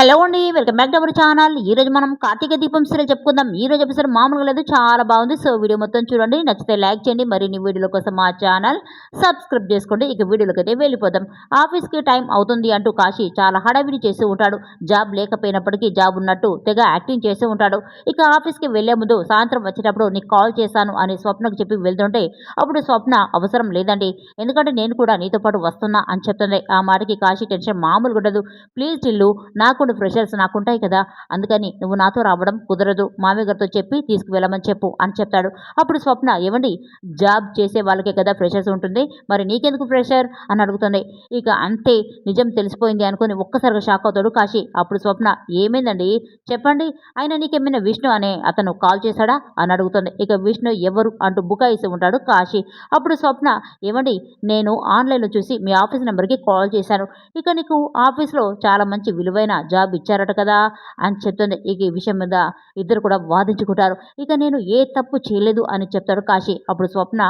Hello అండి welcome back to our channel ఈ రోజు మనం కార్తీక దీపం సీరియల్ చెప్పుకుందాం. ఈ రోజు ఎపిసోడ్ మామూలుగా లేదు చాలా బాగుంది. సో వీడియో మొత్తం చూడండి. నచ్చితే లైక్ చేయండి. మరిన్ని వీడియోల కోసం మా ఛానల్ సబ్స్క్రైబ్ చేసుకోండి. ఇక వీడియోలోకి అయితే వెళ్ళిపోదాం. ఆఫీస్కి టైం అవుతుంది అంటూ కాశీ చాలా హడావిడి చేస్తూ ఉంటాడు. జాబ్ లేకపోయినప్పటికీ జాబ్ ఉన్నట్టు తెగ యాక్టింగ్ చేస్తూ ఉంటాడు. ఇక ఆఫీస్కి వెళ్ళే ముందు సాయంత్రం వచ్చేటప్పుడు నీకు కాల్ చేశాను అని స్వప్నకు చెప్పి వెళ్తుంటే అప్పుడు స్వప్న అవసరం లేదండి. ఎందుకంటే నేను కూడా నీతో పాటు వస్తున్నా అని చెప్తుంది. ఆ మాటకి కాశీ టెన్షన్ మామూలుగా ఉండదు. ప్లీజ్ టిల్లు నాకు కొన్ని ప్రెషర్స్ నాకుంటాయి కదా అందుకని నువ్వు నాతో రావడం కుదరదు మామయ్య గారితో చెప్పి తీసుకువెళ్ళమని చెప్పు అని చెప్తాడు. అప్పుడు స్వప్న ఏమండి జాబ్ చేసే వాళ్ళకే కదా ప్రెషర్స్ ఉంటుంది మరి నీకెందుకు ప్రెషర్ అని అడుగుతుంది. ఇక అంతే నిజం తెలిసిపోయింది అనుకుని ఒక్కసారిగా షాక్ అవుతాడు కాశీ. అప్పుడు స్వప్న ఏమైందండి? చెప్పండి ఆయన నీకేమైనా విష్ణు అనే అతను కాల్ చేశాడా? అని అడుగుతుంది. ఇక విష్ణు ఎవరు అంటూ బుకాయిస్తూ ఉంటాడు కాశీ. అప్పుడు స్వప్న ఏమండి నేను ఆన్లైన్లో చూసి మీ ఆఫీస్ నెంబర్కి కాల్ చేశాను. ఇక నీకు ఆఫీస్లో చాలా మంచి విలువైన జాబ్ ఇచ్చారట కదా అని చెప్తుంది ఇక ఈ విషయం మీద ఇద్దరు కూడా వాదించుకుంటారు. ఇక నేను ఏ తప్పు చేయలేదు అని చెప్తాడు కాశీ. అప్పుడు స్వప్న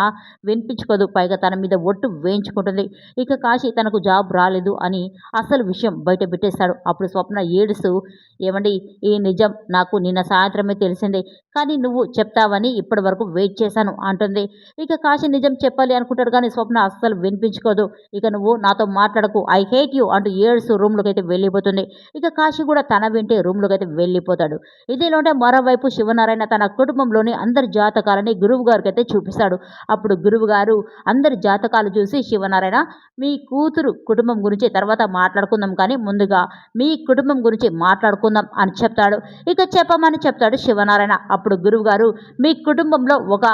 వినిపించుకోదు. పైగా తన మీద ఒట్టు వేయించుకుంటుంది. ఇక కాశీ తనకు జాబ్ రాలేదు అని అసలు విషయం బయట పెట్టేస్తాడు. అప్పుడు స్వప్న ఏడుస్తూ ఏమండి ఈ నిజం నాకు నిన్న సాయంత్రమే తెలిసింది. కానీ నువ్వు చెప్తావని ఇప్పటి వరకు వెయిట్ చేశాను అంటుంది. ఇక కాశీ నిజం చెప్పాలి అనుకుంటాడు కానీ స్వప్న అస్సలు వినిపించుకోదు. ఇక నువ్వు నాతో మాట్లాడకు. ఐ హేట్ యూ అంటూ ఏడుస్తూ రూమ్లోకి అయితే వెళ్ళిపోతుంది. ఇక కాశీ కూడా తన వింటే రూమ్లోకి అయితే వెళ్ళిపోతాడు. ఇదిలోనే మరోవైపు శివనారాయణ తన కుటుంబంలోని అందరి జాతకాలని గురువు గారికి అయితే చూపిస్తాడు. అప్పుడు గురువు గారు అందరి జాతకాలు చూసి శివనారాయణ మీ కూతురు కుటుంబం గురించి తర్వాత మాట్లాడుకుందాం కానీ ముందుగా మీ కుటుంబం గురించి మాట్లాడుకుందాం అని చెప్తాడు. ఇక చెప్పమని చెప్తాడు శివనారాయణ. అప్పుడు గురువు గారు మీ కుటుంబంలో ఒక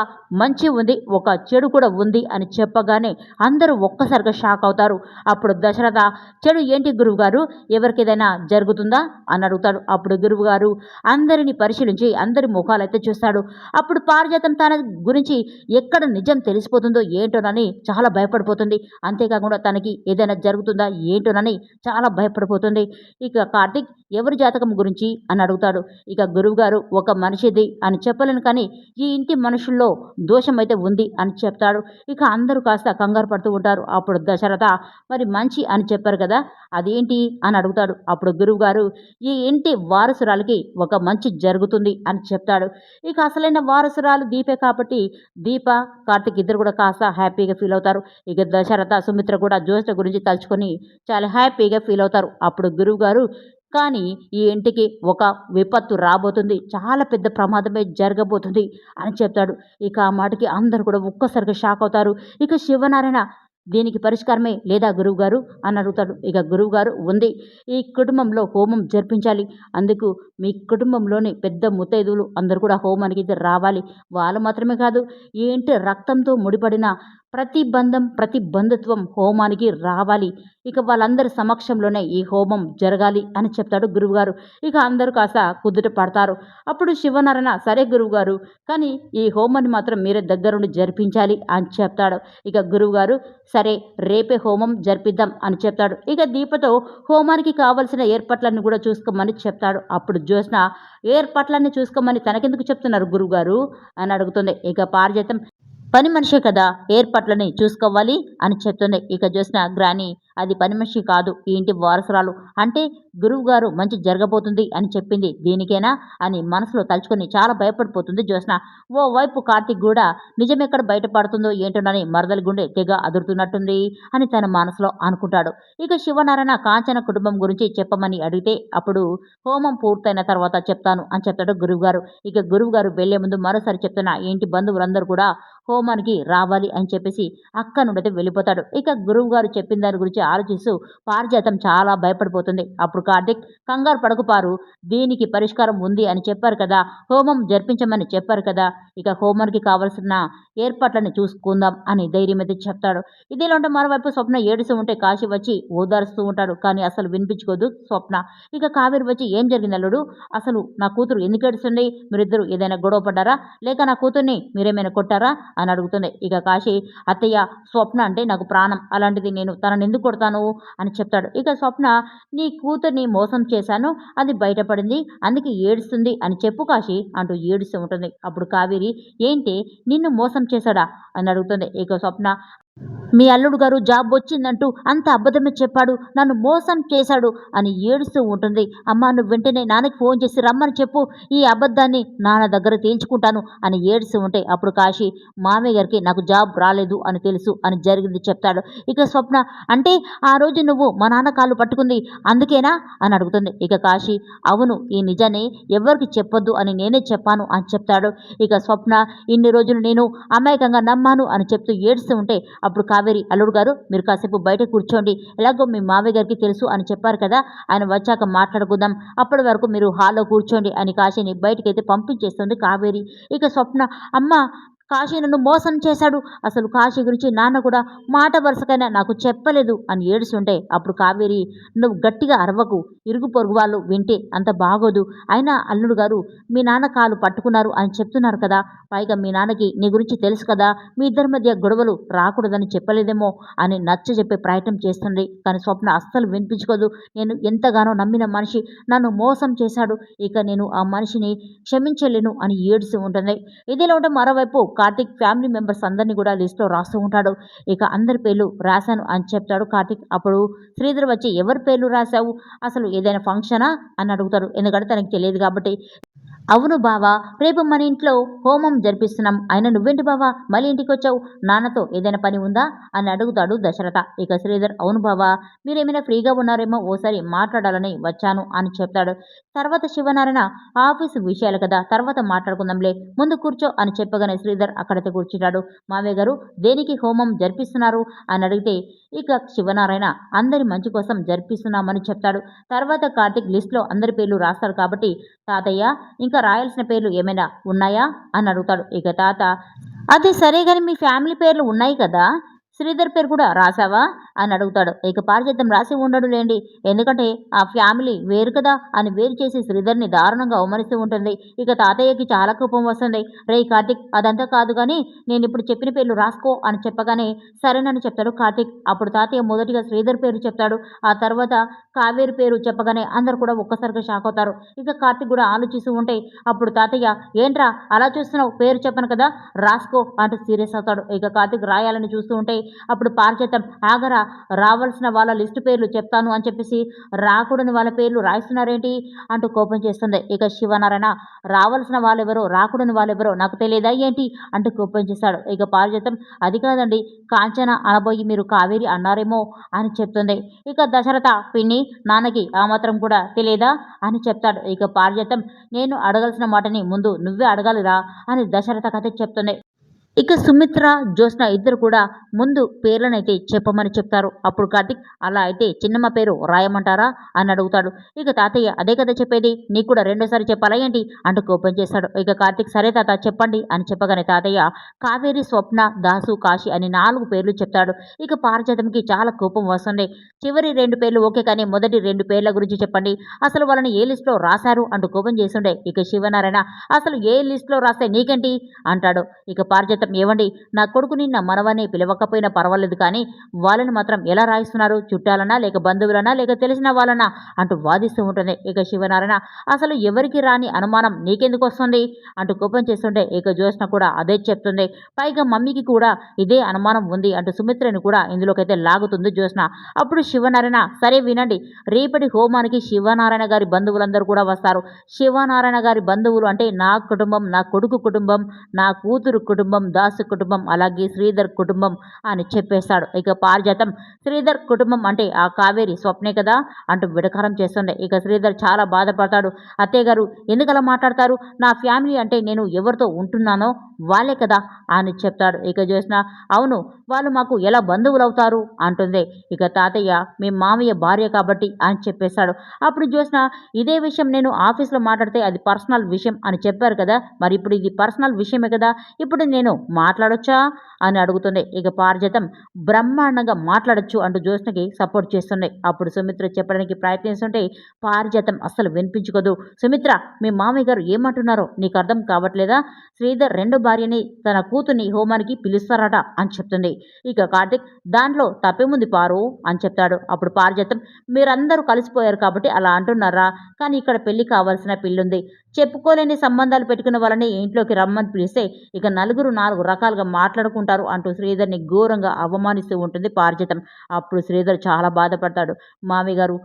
మంచి ఉంది ఒక చెడు కూడా ఉంది అని చెప్పగానే అందరూ ఒక్కసారిగా షాక్ అవుతారు. అప్పుడు దశరథ చెడు ఏంటి గురువు గారు? ఎవరికి ఏదైనా జరుగుతుందా? అని అడుగుతాడు. అప్పుడు గురువు గారు అందరిని పరిశీలించి అందరి ముఖాలైతే చూస్తాడు. అప్పుడు పారిజాతం తన గురించి ఎక్కడ నిజం తెలిసిపోతుందో ఏంటోనని చాలా భయపడిపోతుంది. అంతేకాకుండా తనకి ఏదైనా జరుగుతుందా ఏంటోనని చాలా భయపడిపోతుంది. ఇక కార్తిక్ ఎవరి జాతకం గురించి? అని అడుగుతాడు. ఇక గురువు గారు ఒక మనిషిది అని చెప్పలేను కానీ ఈ ఇంటి మనుషుల్లో దోషం అయితే ఉంది అని చెప్తాడు. ఇక అందరూ కాస్త కంగారు పడుతూ ఉంటారు. అప్పుడు దశరథ మరి మంచి అని చెప్పారు కదా అదేంటి? అని అడుగుతాడు. అప్పుడు గురువు గురువు గారు ఈ ఇంటి వారసురాలకి ఒక మంచి జరుగుతుంది అని చెప్తాడు. ఇక అసలైన వారసురాలు దీపే కాబట్టి దీప కార్తిక్ ఇద్దరు కూడా కాస్త హ్యాపీగా ఫీల్ అవుతారు. ఇక దశరథ సుమిత్ర కూడా జ్యోష్ణ గురించి తలుచుకొని చాలా హ్యాపీగా ఫీల్ అవుతారు. అప్పుడు గురువు గారు కానీ ఈ ఇంటికి ఒక విపత్తు రాబోతుంది. చాలా పెద్ద ప్రమాదమే జరగబోతుంది అని చెప్తాడు. ఇక ఆ మాటకి అందరూ కూడా ఒక్కసారిగా షాక్ అవుతారు. ఇక శివనారాయణ దీనికి పరిష్కారమే లేదా గురువుగారు? అని అడుగుతాడు ఇక గురువుగారు ఉంది. ఈ కుటుంబంలో హోమం జరిపించాలి. అందుకు మీ కుటుంబంలోని పెద్ద ముత్తైదువులు అందరూ కూడా హోమానికి రావాలి. వాళ్ళు మాత్రమే కాదు ఏంటి రక్తంతో ముడిపడిన ప్రతి బంధం ప్రతి బంధుత్వం హోమానికి రావాలి. ఇక వాళ్ళందరి సమక్షంలోనే ఈ హోమం జరగాలి అని చెప్తాడు గురువుగారు. ఇక అందరూ కాస్త కుదుట పడతారు. అప్పుడు శివనారాయణ సరే గురువుగారు కానీ ఈ హోమాన్ని మాత్రం మీరే దగ్గరుండి జరిపించాలి అని చెప్తాడు. ఇక గురువుగారు సరే రేపే హోమం జరిపిద్దాం అని చెప్తాడు. ఇక దీపతో హోమానికి కావలసిన ఏర్పాట్లన్నీ కూడా చూసుకోమని చెప్తాడు. అప్పుడు జ్యోత్స్న ఏర్పాట్లన్నీ చూసుకోమని తనకెందుకు చెప్తున్నారు గురువుగారు? అని అడుగుతుంది. ఇక పారిజాతం పని మనిషే కదా ఏర్పాట్లని చూసుకోవాలి అని చెప్తుంది. ఇక చూసిన గ్రాని అది పనిమనిషి కాదు ఈ ఇంటి వారసురాలు. అంటే గురువు గారు మంచి జరగబోతుంది అని చెప్పింది దీనికేనా అని మనసులో తలుచుకొని చాలా భయపడిపోతుంది జ్యోత్స్న. ఓ వైపు కార్తీక్ కూడా నిజం ఎక్కడ బయటపడుతుందో ఏంటోనని మరదలి గుండె తెగ అదురుతున్నట్టుంది అని తన మనసులో అనుకుంటాడు. ఇక శివనారాయణ కాంచన కుటుంబం గురించి చెప్పమని అడిగితే అప్పుడు హోమం పూర్తయిన తర్వాత చెప్తాను అని చెప్తాడు గురువుగారు. ఇక గురువుగారు వెళ్ళే ముందు మరోసారి చెప్తున్న ఇంటి బంధువులందరూ కూడా హోమానికి రావాలి అని చెప్పేసి అక్క నుండి వెళ్ళిపోతాడు. ఇక గురువు గారు చెప్పిన దాని గురించి ఆలోచిస్తూ పారిజాతం చాలా భయపడిపోతుంది. అప్పుడు కార్తిక్ కంగారు పడకుపారు దీనికి పరిష్కారం ఉంది అని చెప్పారు కదా. హోమం జరిపించమని చెప్పారు కదా. ఇక హోమానికి కావలసిన ఏర్పాట్లను చూసుకుందాం అని ధైర్యం అయితే చెప్తాడు. ఇదేలాంటి మరోవైపు స్వప్న ఏడుస్తూ ఉంటే కాశీ వచ్చి ఓదారుస్తూ ఉంటాడు. కానీ అసలు వినిపించుకోదు స్వప్న. ఇక కావేరి వచ్చి ఏం జరిగింది అల్లుడు? అసలు నా కూతురు ఎందుకు ఏడుస్తుంది? మీరిద్దరు ఏదైనా గొడవ పడ్డారా? లేక నా కూతుర్ని మీరేమైనా కొట్టారా? అని అడుగుతుంది. ఇక కాశీ అత్తయ్య స్వప్న అంటే నాకు ప్రాణం. అలాంటిది నేను తనని ఎందుకు కొడతాను అని చెప్తాడు. ఇక స్వప్న నీ కూతుర్ని మోసం చేశాను అది బయటపడింది అందుకే ఏడుస్తుంది అని చెప్పు కాశీ అంటూ ఏడుస్తూ ఉంటుంది. అప్పుడు కావేరి ఏంటి నిన్ను మోసం చేశాడా? అని అడుగుతుంది. ఇక స్వప్న మీ అల్లుడు గారు జాబ్ వచ్చిందంటూ అంత అబద్ధమే చెప్పాడు నన్ను మోసం చేశాడు అని ఏడుస్తూ ఉంటుంది. అమ్మ నువ్వు వెంటనే నాన్నకి ఫోన్ చేసి రమ్మని చెప్పు ఈ అబద్ధాన్ని నాన్న దగ్గర తేల్చుకుంటాను అని ఏడుస్తూ ఉంటే అప్పుడు కాశీ మామయ్య గారికి నాకు జాబ్ రాలేదు అని తెలుసు అని జరిగింది చెప్తాడు. ఇక స్వప్న అంటే ఆ రోజు నువ్వు మా నాన్న కాళ్ళు పట్టుకుంది అందుకేనా అని అడుగుతుంది. ఇక కాశీ అవును ఈ నిజాన్ని ఎవరికి చెప్పొద్దు అని నేనే చెప్పాను అని చెప్తాడు. ఇక స్వప్న ఇన్ని రోజులు నేను అమాయకంగా నమ్మాను అని చెప్తూ ఏడుస్తూ ఉంటే అప్పుడు కావేరి అల్లుడు గారు మీరు కాసేపు బయట కూర్చోండి. ఎలాగో మీ మావయ్య గారికి తెలుసు అని చెప్పారు కదా ఆయన వచ్చాక మాట్లాడుకుందాం. అప్పటి వరకు మీరు హాల్లో కూర్చోండి అని కాశీని బయటకైతే పంపించేస్తుంది కావేరి. ఇక స్వప్న అమ్మ కాశీ నన్ను మోసం చేశాడు. అసలు కాశీ గురించి నాన్న కూడా మాట వరుసకైనా నాకు చెప్పలేదు అని ఏడుస్తుంటే అప్పుడు కావేరి నువ్వు గట్టిగా అరవకు. ఇరుగు పొరుగు వాళ్ళు వింటే అంత బాగోదు. అయినా అల్లుడు గారు మీ నాన్న కాలు పట్టుకున్నారు అని చెప్తున్నారు కదా. పైగా మీ నాన్నకి నీ గురించి తెలుసు కదా. మీ ఇద్దరి మధ్య గొడవలు రాకూడదని చెప్పలేదేమో అని నచ్చ చెప్పే ప్రయత్నం చేస్తుంది. కానీ స్వప్న అస్సలు వినిపించుకోదు. నేను ఎంతగానో నమ్మిన మనిషి నన్ను మోసం చేశాడు. ఇక నేను ఆ మనిషిని క్షమించలేను అని ఏడుస్తూ ఉంటుంది. ఇదిలో ఉంటే మరోవైపు కార్తిక్ ఫ్యామిలీ మెంబర్స్ అందరినీ కూడా లిస్ట్లో రాస్తూ ఉంటాడు. ఇక అందరి పేర్లు రాశాను అని చెప్తాడు కార్తిక్. అప్పుడు శ్రీధర్ వచ్చి ఎవరి పేర్లు రాశావు? అసలు ఏదైనా ఫంక్షనా? అని అడుగుతాడు. ఎందుకంటే తనకి తెలియదు కాబట్టి. అవును బావా రేపు మన ఇంట్లో హోమం జరిపిస్తున్నాం. అయినా నువ్వేంటి బావా? మళ్ళీ ఇంటికి వచ్చావు? నాన్నతో ఏదైనా పని ఉందా? అని అడుగుతాడు దశరథ. ఇక శ్రీధర్ అవును బావా మీరేమైనా ఫ్రీగా ఉన్నారేమో ఓసారి మాట్లాడాలని వచ్చాను అని చెప్తాడు. తర్వాత శివనారాయణ ఆఫీసు విషయాలు కదా తర్వాత మాట్లాడుకుందాంలే. ముందు కూర్చో అని చెప్పగానే శ్రీధర్ అక్కడైతే కూర్చుంటాడు. మావయ్య గారు దేనికి హోమం జరిపిస్తున్నారు? అని అడిగితే ఇక శివనారాయణ అందరి మంచి కోసం జరిపిస్తున్నామని చెప్తాడు. తర్వాత కార్తిక్ లిస్ట్లో అందరి పేర్లు రాస్తాడు కాబట్టి తాతయ్య ఇంకా రాయాల్సిన పేర్లు ఏమైనా ఉన్నాయా? అని అడుగుతాడు. ఇక తాత అది సరే కానీ మీ ఫ్యామిలీ పేర్లు ఉన్నాయి కదా? శ్రీధర్ పేరు కూడా రాసావా అని అడుగుతాడు. ఇక పారిజాతం రాసి ఉండడు లేండి. ఎందుకంటే ఆ ఫ్యామిలీ వేరు కదా అని వేరు చేసి శ్రీధర్ని దారుణంగా అవమరిస్తూ ఉంటుంది. ఇక తాతయ్యకి చాలా కోపం వస్తుంది. రే కార్తిక్ అదంతా కాదు కానీ నేను ఇప్పుడు చెప్పిన పేర్లు రాసుకో అని చెప్పగానే సరేనని చెప్తాడు కార్తిక్. అప్పుడు తాతయ్య మొదటిగా శ్రీధర్ పేరు చెప్తాడు. ఆ తర్వాత కావేరి పేరు చెప్పగానే అందరు కూడా ఒక్కసారిగా షాక్ అవుతారు. ఇక కార్తిక్ కూడా ఆలోచిస్తూ ఉంటే అప్పుడు తాతయ్య ఏంట్రా అలా చూస్తున్నావు? పేరు చెప్పను కదా రాసుకో అంటూ సీరియస్ అవుతాడు. ఇక కార్తిక్ రాయాలని చూస్తూ ఉంటే అప్పుడు పార్చేతం ఆగరా రావాల్సిన వాళ్ళ లిస్టు పేర్లు చెప్తాను అని చెప్పేసి రాకూడని వాళ్ళ పేర్లు రాయిస్తున్నారేంటి అంటూ కోపం చేస్తుంది. ఇక శివనారాయణ రావాల్సిన వాళ్ళెవరో రాకూడని వాళ్ళెవరో నాకు తెలియదా ఏంటి? అంటూ కోపం చేశాడు ఇక పార్చేతం అది కాదండి కాంచన అనబోయి మీరు కావేరి అన్నారేమో అని చెప్తుంది. ఇక దశరథ పిన్ని నాన్నకి ఆ మాత్రం కూడా తెలియదా? అని చెప్తాడు. ఇక పారిజాతం నేను అడగాల్సిన మాటని ముందు నువ్వే అడగాలిరా అని దశరథ కథ చెప్తుంది. ఇక సుమిత్ర జ్యోత్స్న ఇద్దరు కూడా ముందు పేర్లనైతే చెప్పమని చెప్తారు. అప్పుడు కార్తిక్ అలా అయితే చిన్నమ్మ పేరు రాయమంటారా? అని అడుగుతాడు. ఇక తాతయ్య అదే కదా చెప్పేది? నీకు కూడా రెండోసారి చెప్పాలా ఏంటి? అంటూ కోపం చేస్తాడు. ఇక కార్తిక్ సరే తాత చెప్పండి అని చెప్పగానే తాతయ్య కావేరి స్వప్న దాసు కాశీ అని నాలుగు పేర్లు చెప్తాడు. ఇక పారిజాతంకి చాలా కోపం వస్తుంది. చివరి రెండు పేర్లు ఓకే కానీ మొదటి రెండు పేర్ల గురించి చెప్పండి. అసలు వాళ్ళని ఏ లిస్టులో రాశారు? అంటూ కోపం చేస్తుండే. ఇక శివనారాయణ అసలు ఏ లిస్టులో రాస్తే నీకేంటి? అంటాడు. ఇక పారిజాతం ఏవండి? నా కొడుకు నిన్న మనవని పిలవకపోయినా పర్వాలేదు కానీ వాళ్ళని మాత్రం ఎలా రాయిస్తున్నారు? చుట్టాలనా లేక బంధువులనా లేక తెలిసిన వాళ్ళనా? అంటూ వాదిస్తూ ఉంటుంది. ఇక శివనారాయణ అసలు ఎవరికి రాని అనుమానం నీకెందుకు వస్తుంది? అంటూ కోపం చేస్తుంటే ఇక జ్యోత్స్న కూడా అదే చెప్తుంది. పైగా మమ్మీకి కూడా ఇదే అనుమానం ఉంది అంటూ సుమిత్రని కూడా ఇందులోకైతే లాగుతుంది జ్యోత్స్న. అప్పుడు శివనారాయణ సరే వినండి. రేపటి హోమానికి శివనారాయణ గారి బంధువులందరూ కూడా వస్తారు. శివనారాయణ గారి బంధువులు అంటే నా కుటుంబం నా కొడుకు కుటుంబం నా కూతురు కుటుంబం దాసు కుటుంబం అలాగే శ్రీధర్ కుటుంబం అని చెప్పేశాడు. ఇక పారిజాతం శ్రీధర్ కుటుంబం అంటే ఆ కావేరి స్వప్నే కదా అంటూ విడకారం చేస్తుంది ఇక శ్రీధర్ చాలా బాధపడతాడు. అత్తయ్య గారు ఎందుకలా మాట్లాడతారు? నా ఫ్యామిలీ అంటే నేను ఎవరితో ఉంటున్నానో వాళ్ళే కదా అని చెప్తాడు. ఇక చూసిన అవును వాళ్ళు మాకు ఎలా బంధువులు అవుతారు అంటుంది. ఇక తాతయ్య మీ మామయ్య భార్య కాబట్టి అని చెప్పేశాడు. అప్పుడు చూసిన ఇదే విషయం నేను ఆఫీస్లో మాట్లాడితే అది పర్సనల్ విషయం అని చెప్పారు కదా మరి ఇప్పుడు ఇది పర్సనల్ విషయమే కదా ఇప్పుడు నేను మాట్లాడొచ్చా? అని అడుగుతుంది. ఇక పారిజాతం బ్రహ్మాండంగా మాట్లాడొచ్చు అంటూ జ్యోత్స్నకి సపోర్ట్ చేస్తుంది. అప్పుడు సుమిత్ర చెప్పడానికి ప్రయత్నిస్తుంటే పారిజాతం అస్సలు వినిపించుకోదు. సుమిత్ర మీ మామయ్య గారు ఏమంటున్నారో నీకు అర్థం కావట్లేదా? శ్రీధర్ రెండు భార్యని తన కూతుర్ని హోమానికి పిలుస్తారట అని చెప్తుంది. ఇక కార్తిక్ దాంట్లో తప్పేముంది పారు? అని చెప్తాడు. అప్పుడు పారిజాతం మీరందరూ కలిసిపోయారు కాబట్టి అలా అంటున్నారా? కానీ ఇక్కడ పెళ్ళి కావాల్సిన పెళ్ళుంది. చెప్పుకోలేని సంబంధాలు పెట్టుకున్న వాళ్ళని ఇంట్లోకి రమ్మని పిలిస్తే ఇక నలుగురు నాలుగు రకాలుగా మాట్లాడుకుంటారు అంటూ శ్రీధర్ని ఘోరంగా అవమానిస్తూ ఉంటుంది పారిజాతం. అప్పుడు శ్రీధర్ చాలా బాధపడతాడు. మామి గారు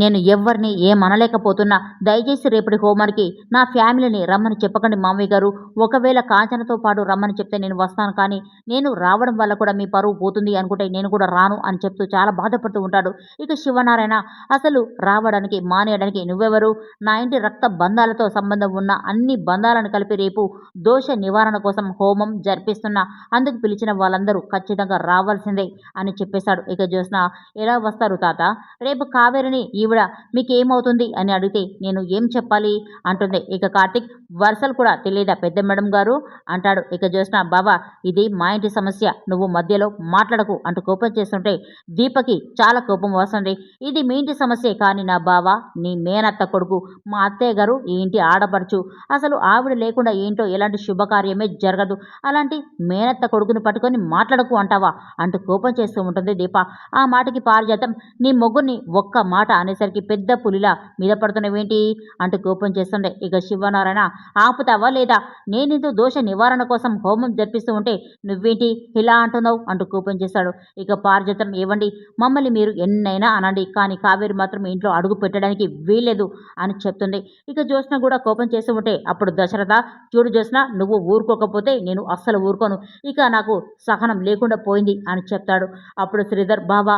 నేను ఎవరిని ఏమనలేకపోతున్నా దయచేసి రేపటి హోమానికి నా ఫ్యామిలీని రమ్మని చెప్పకండి మామయ్య గారు. ఒకవేళ కాంచనతో పాటు రమ్మని చెప్తే నేను వస్తాను కానీ నేను రావడం వల్ల కూడా మీ పరువు పోతుంది అనుకుంటే నేను కూడా రాను అని చెప్తూ చాలా బాధపడుతూ ఉంటాడు. ఇక శివనారాయణ అసలు రావడానికి మానేయడానికి నువ్వెవరు? నా ఇంటి రక్త బంధాలతో సంబంధం ఉన్న అన్ని బంధాలను కలిపి రేపు దోష నివారణ కోసం హోమం జరిపిస్తున్నా. అందుకు పిలిచిన వాళ్ళందరూ ఖచ్చితంగా రావాల్సిందే అని చెప్పేశాడు. ఇక జ్యోత్స్న ఎలా వస్తారు తాత? రేపు కావేరిని ఈవిడ మీకేమవుతుంది అని అడిగితే నేను ఏం చెప్పాలి? అంటుంది. ఇక కార్తిక్ వరుసలు కూడా తెలియదా పెద్ద మేడం గారు? అంటాడు. ఇక జ్యోత్స్న బాబా ఇది మా ఇంటి సమస్య. నువ్వు మధ్యలో మాట్లాడకు అంటూ కోపం చేస్తుంటే దీపకి చాలా కోపం వస్తుంది. ఇది మీ ఇంటి సమస్యే కానీ నా బావ నీ మేనత్త కొడుకు మా అత్తయ్య గారు ఈ ఇంటి ఆడపడుచు. అసలు ఆవిడ లేకుండా ఏంటో ఎలాంటి శుభకార్యమే జరగదు. అలాంటి మేనత్త కొడుకుని పట్టుకొని మాట్లాడకు అంటావా? అంటూ కోపం చేస్తూ ఉంటుంది దీప. ఆ మాటకి పారిజాతం నీ మొగ్గుని ఒక్క మాట అనేసి అనేసరికి పెద్ద పులిలా మీద పడుతున్నవేంటి అంటూ కోపం చేస్తుండే ఇక శివనారాయణ ఆపుతావా లేదా? నేనిందు దోష నివారణ కోసం హోమం జరిపిస్తూ ఉంటే నువ్వేంటి ఇలా అంటున్నావు? అంటూ కోపం చేశాడు ఇక పారిజాతం ఏవండి? మమ్మల్ని మీరు ఎన్నైనా అనండి కానీ కావేరి మాత్రం ఇంట్లో అడుగు పెట్టడానికి వీల్లేదు అని చెప్తుంది. ఇక జ్యోత్స్న కూడా కోపం చేస్తూ ఉంటే అప్పుడు దశరథ చూడు జ్యోత్స్న నువ్వు ఊరుకోకపోతే నేను అస్సలు ఊరుకోను. ఇక నాకు సహనం లేకుండా పోయింది అని చెప్తాడు. అప్పుడు శ్రీధర్ బాబా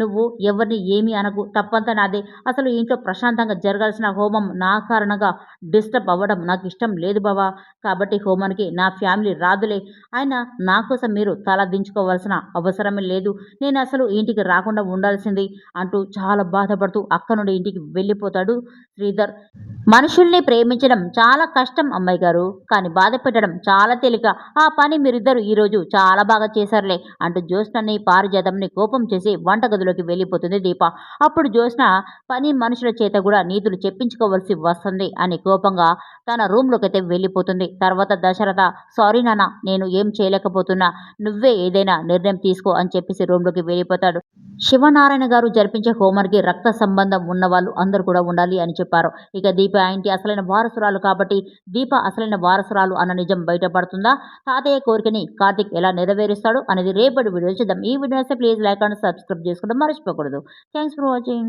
నువ్వు ఎవరిని ఏమి అనకు. తప్పంతా నాదే. అసలు ఇంట్లో ప్రశాంతంగా జరగాల్సిన హోమం నా కారణంగా డిస్టర్బ్ అవ్వడం నాకు ఇష్టం లేదు బావా. కాబట్టి హోమానికి నా ఫ్యామిలీ రాదులే. ఆయన నా కోసం మీరు తల దించుకోవాల్సిన అవసరమే లేదు. నేను అసలు ఇంటికి రాకుండా ఉండాల్సింది అంటూ చాలా బాధపడుతూ అక్క నుండి ఇంటికి వెళ్ళిపోతాడు శ్రీధర్. మనుషుల్ని ప్రేమించడం చాలా కష్టం అమ్మాయి గారు. కానీ బాధ పెట్టడం చాలా తేలిక. ఆ పని మీరిద్దరు ఈరోజు చాలా బాగా చేశారులే అంటూ జ్యోత్స్నని పారిజాతంని కోపం చేసి వంటగదిలోకి వెళ్ళిపోతుంది దీప. అప్పుడు జ్యోత్స్న పని మనుషుల చేత కూడా నీతులు చెప్పించుకోవాల్సి వస్తుంది అని కోపంగా తన రూమ్లోకి అయితే వెళ్ళిపోతుంది. తర్వాత దశరథ సారీ నాన్న నేను ఏం చేయలేకపోతున్నా. నువ్వే ఏదైనా నిర్ణయం తీసుకో అని చెప్పేసి రూమ్లోకి వెళ్ళిపోతాడు. శివనారాయణ గారు జరిపించే హోమర్కి రక్త సంబంధం ఉన్న వాళ్ళు అందరూ కూడా ఉండాలి అని చెప్పారు. ఇక దీప ఇంటి అసలైన వారసురాలు కాబట్టి దీప అసలైన వారసురాలు అన్న నిజం బయటపడుతుందా? తాతయ్య కోరికని కార్తిక్ ఎలా నెరవేరుస్తాడు అనేది రేపటి వీడియో చూద్దాం. ఈ video please like and subscribe చేసుకోవడం మర్చిపోకూడదు. Thanks for watching